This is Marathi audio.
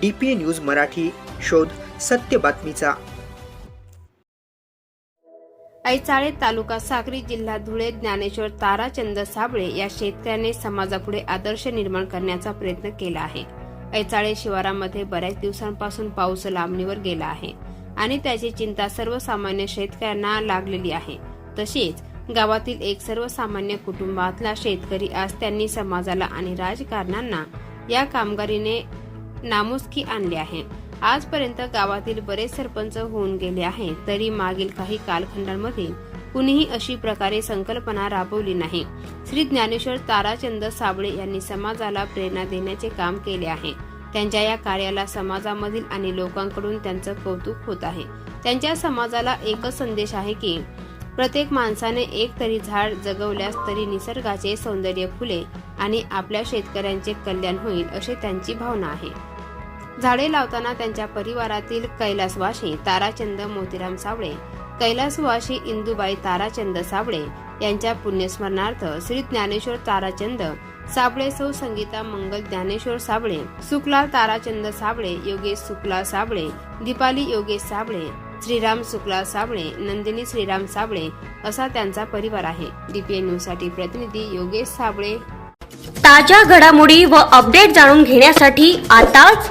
डी पी न्यूज मराठी शोध सत्य बातमीचा. ऐचाळे तालुका साक्री जिल्हा धुळे ज्ञानेश्वर ताराचंद साबळे या शेतकऱ्याने समाजापुढे आदर्श निर्माण करण्याचा प्रयत्न केला आहे. ऐचाळे शिवारामध्ये बऱ्याच दिवसांपासून पाऊस लांबणीवर गेला आहे आणि त्याची चिंता सर्वसामान्य शेतकऱ्यांना लागलेली आहे. तशीच गावातील एक सर्वसामान्य कुटुंबातला शेतकरी आज त्यांनी समाजाला आणि राजकारणांना या कामगारीने नामुस्की आणली आहे. आजपर्यंत गावातील बरेच सरपंच होऊन गेले आहे तरी मागील काही कालखंडांमध्ये कुणीही अशी प्रकारे संकल्पना राबवली नाही. श्री ज्ञानेश्वर ताराचंद साबळे यांनी समाजाला प्रेरणा देण्याचे काम केले आहे. त्यांच्या या कार्याला समाजामधील आणि लोकांकडून त्यांचं कौतुक होत आहे. त्यांच्या समाजाला एकच संदेश आहे की प्रत्येक माणसाने एक तरी झाड जगवल्यास तरी निसर्गाचे सौंदर्य फुले आणि आपल्या शेतकऱ्यांचे कल्याण होईल अशी त्यांची भावना आहे. झाडे लावताना त्यांच्या परिवारातील कैलासवाशी ताराचंद मोतीराम सावळे कैलासवाशी इंदुबाई ताराचंद साबळे यांच्या पुण्यस्मरणार्थ श्री ज्ञानेश्वर ताराचंद साबळे सौ संगीता मंगल ज्ञानेश्वर साबळे शुक्ला ताराचंद साबळे योगेश शुक्ला साबळे दीपाली योगेश साबळे श्रीराम शुक्ला साबळे नंदिनी श्रीराम साबळे असा त्यांचा परिवार आहे. डीपीए न्यूजसाठी प्रतिनिधी योगेश साबळे ताज्या घडामोडी व अपडेट जाणून घेण्यासाठी आताच